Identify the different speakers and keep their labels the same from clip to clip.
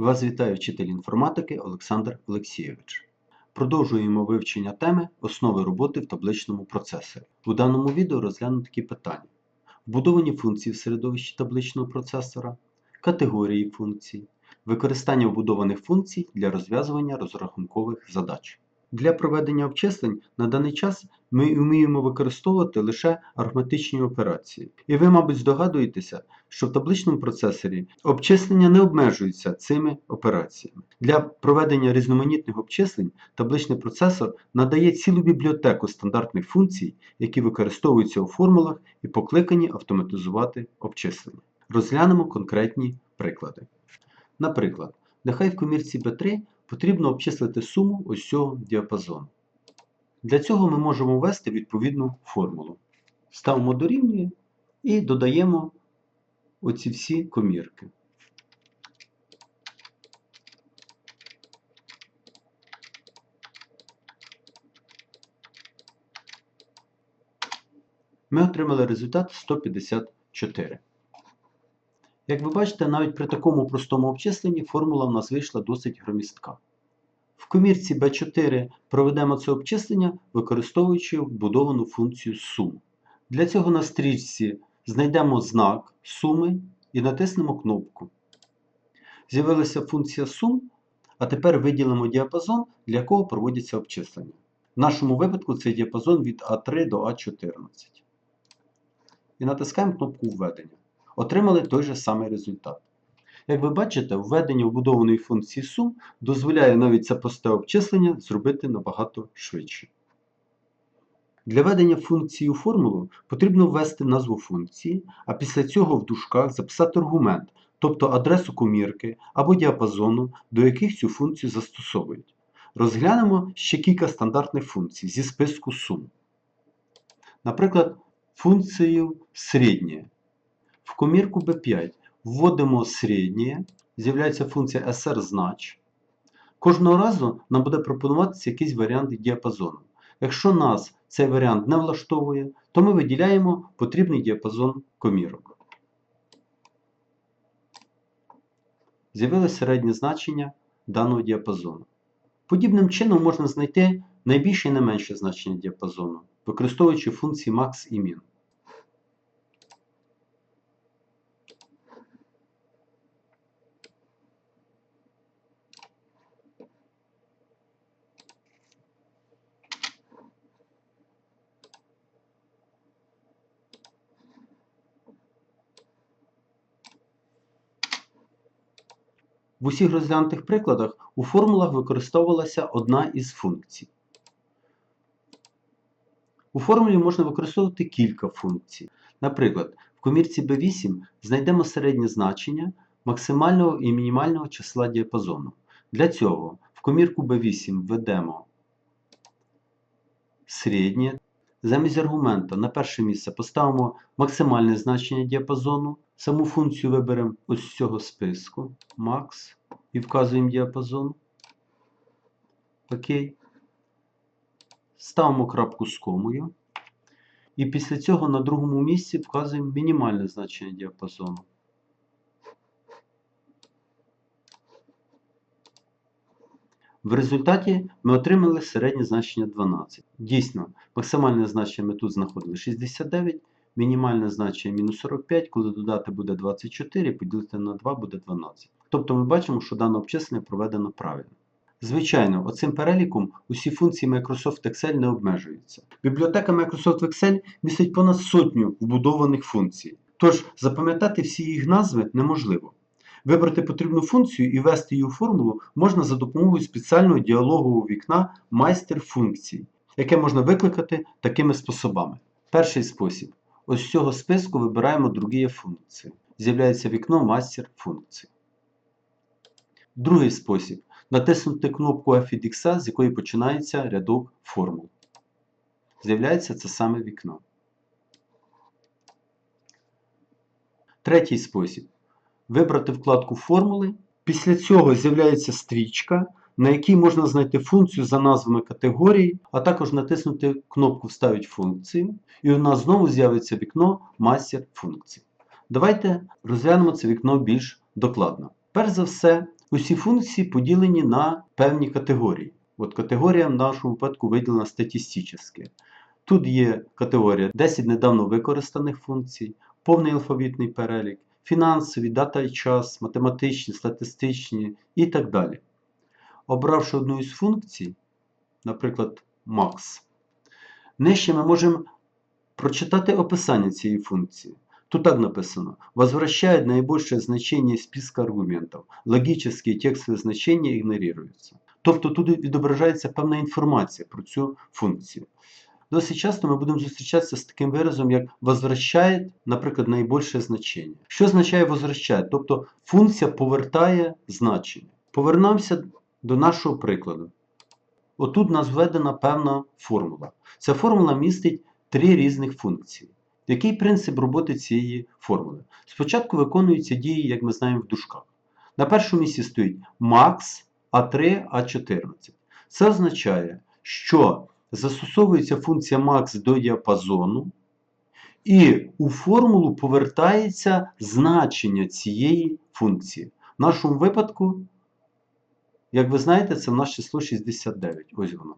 Speaker 1: Вас вітає вчитель інформатики Олександр Олексійович. Продовжуємо вивчення теми Основи роботи в табличному процесорі. У даному відео розглянемо такі питання: вбудовані функції в середовищі табличного процесора, категорії функцій, використання вбудованих функцій для розв'язування розрахункових задач. Для проведення обчислень на даний час ми вміємо використовувати лише арифметичні операції. І ви, мабуть, здогадуєтеся, що в табличному процесорі обчислення не обмежуються цими операціями. Для проведення різноманітних обчислень табличний процесор надає цілу бібліотеку стандартних функцій, які використовуються у формулах і покликані автоматизувати обчислення. Розглянемо конкретні приклади. Наприклад, нехай в комірці B3 потрібно обчислити суму ось цього діапазону. Для цього ми можемо ввести відповідну формулу. Ставимо дорівнює і додаємо оці всі комірки. Ми отримали результат 154. Як ви бачите, навіть при такому простому обчисленні формула в нас вийшла досить громістка. В комірці B4 проведемо це обчислення, використовуючи вбудовану функцію сум. Для цього на стрічці знайдемо знак суми і натиснемо кнопку. З'явилася функція сум, а тепер виділимо діапазон, для якого проводяться обчислення. В нашому випадку це діапазон від А3 до А14. І натискаємо кнопку Введення. Отримали той же самий результат. Як ви бачите, введення вбудованої функції сум дозволяє навіть це просте обчислення зробити набагато швидше. Для введення функції у формулу потрібно ввести назву функції, а після цього в дужках записати аргумент, тобто адресу комірки або діапазону, до яких цю функцію застосовують. Розглянемо ще кілька стандартних функцій зі списку сум. Наприклад, функцію середнє. В комірку B5 вводимо середнє, з'являється функція SR-знач. Кожного разу нам буде пропонуватися якийсь варіант діапазону. Якщо нас цей варіант не влаштовує, то ми виділяємо потрібний діапазон комірок. З'явилось середнє значення даного діапазону. Подібним чином можна знайти найбільше і найменше значення діапазону, використовуючи функції max і min. В усіх розглянутих прикладах у формулах використовувалася одна із функцій. У формулі можна використовувати кілька функцій. Наприклад, в комірці B8 знайдемо середнє значення максимального і мінімального числа діапазону. Для цього в комірку B8 введемо середнє. Замість аргумента на перше місце поставимо максимальне значення діапазону. Саму функцію виберемо ось з цього списку max і вказуємо діапазон. Окей. Ставимо крапку з комою. І після цього на другому місці вказуємо мінімальне значення діапазону. В результаті ми отримали середнє значення 12. Дійсно, максимальне значення ми тут знаходили 69, мінімальне значення мінус 45, коли додати буде 24, поділити на 2 буде 12. Тобто ми бачимо, що дане обчислення проведено правильно. Звичайно, оцим переліком усі функції Microsoft Excel не обмежуються. Бібліотека Microsoft Excel містить понад сотню вбудованих функцій. Тож запам'ятати всі їх назви неможливо. Вибрати потрібну функцію і ввести її у формулу можна за допомогою спеціального діалогового вікна майстер функцій, яке можна викликати такими способами. Перший спосіб. Ось з цього списку вибираємо другі функції. З'являється вікно майстер функцій. Другий спосіб. Натиснути кнопку F від X, з якої починається рядок формул. З'являється це саме вікно. Третій спосіб. Вибрати вкладку формули. Після цього з'являється стрічка, на якій можна знайти функцію за назвами категорій, а також натиснути кнопку Вставити функцію, і у нас знову з'явиться вікно Мастер функцій. Давайте розглянемо це вікно більш докладно. Перш за все, Усі функції поділені на певні категорії. От категорія в нашому випадку виділена статистична. Тут є категорія 10 недавно використаних функцій, повний алфавітний перелік, фінансові, дата і час, математичні, статистичні і так далі. Обравши одну із функцій, наприклад, max, нижче ми можемо прочитати описання цієї функції. Тут так написано. Возвращает наибольшее значение из списка аргументов. Логические текстові значення ігноруються. Тобто тут відображається певна інформація про цю функцію. Досить часто ми будемо зустрічатися з таким виразом, як возвращає, наприклад, найбільше значення. Що означає возвращає? Тобто функція повертає значення. Повернемося до нашого прикладу. Отут у нас введена певна формула. Ця формула містить три різних функції. Який принцип роботи цієї формули? Спочатку виконуються дії, як ми знаємо, в дужках. На першому місці стоїть max A3, A14. Це означає, що застосовується функція max до діапазону, і у формулу повертається значення цієї функції. В нашому випадку, як ви знаєте, це в нас число 69. Ось воно.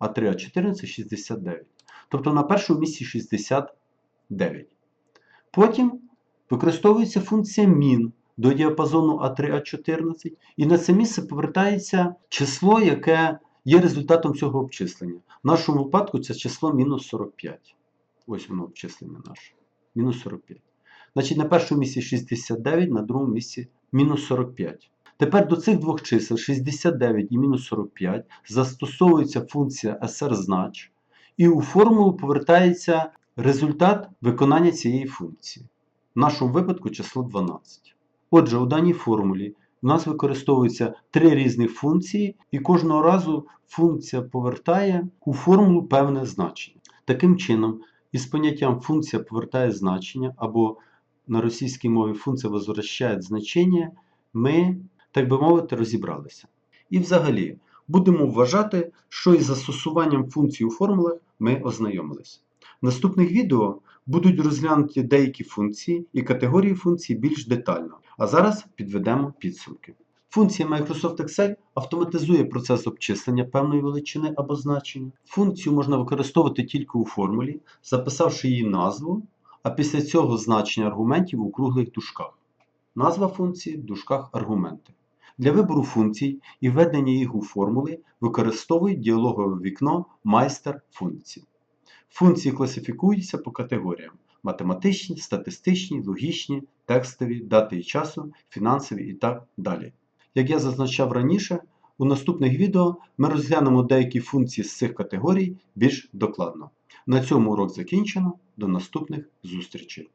Speaker 1: A3, A14 69. Тобто на першому місці 69. Потім використовується функція min до діапазону А3А14, і на це місце повертається число, яке є результатом цього обчислення. В нашому випадку це число мінус 45. Ось воно обчислення наше. Мінус 45. Значить, на першому місці 69, на другому місці мінус 45. Тепер до цих двох чисел 69 і мінус 45 застосовується функція SR-знач, і у формулу повертається результат виконання цієї функції. В нашому випадку число 12. Отже, у даній формулі у нас використовуються три різні функції, і кожного разу функція повертає у формулу певне значення. Таким чином, із поняттям функція повертає значення, або на російській мові функція возвращає значення, ми, так би мовити, розібралися. І взагалі, будемо вважати, що із застосуванням функцій у формулах ми ознайомилися. В наступних відео будуть розглянуті деякі функції і категорії функцій більш детально. А зараз підведемо підсумки. Функція Microsoft Excel автоматизує процес обчислення певної величини або значення. Функцію можна використовувати тільки у формулі, записавши її назву, а після цього значення аргументів у круглих дужках. Назва функції в дужках аргументи. Для вибору функцій і введення їх у формули використовують діалогове вікно майстер функцій. Функції класифікуються по категоріям: математичні, статистичні, логічні, текстові, дати і часу, фінансові і так далі. Як я зазначав раніше, у наступних відео ми розглянемо деякі функції з цих категорій більш докладно. На цьому урок закінчено. До наступних зустрічей!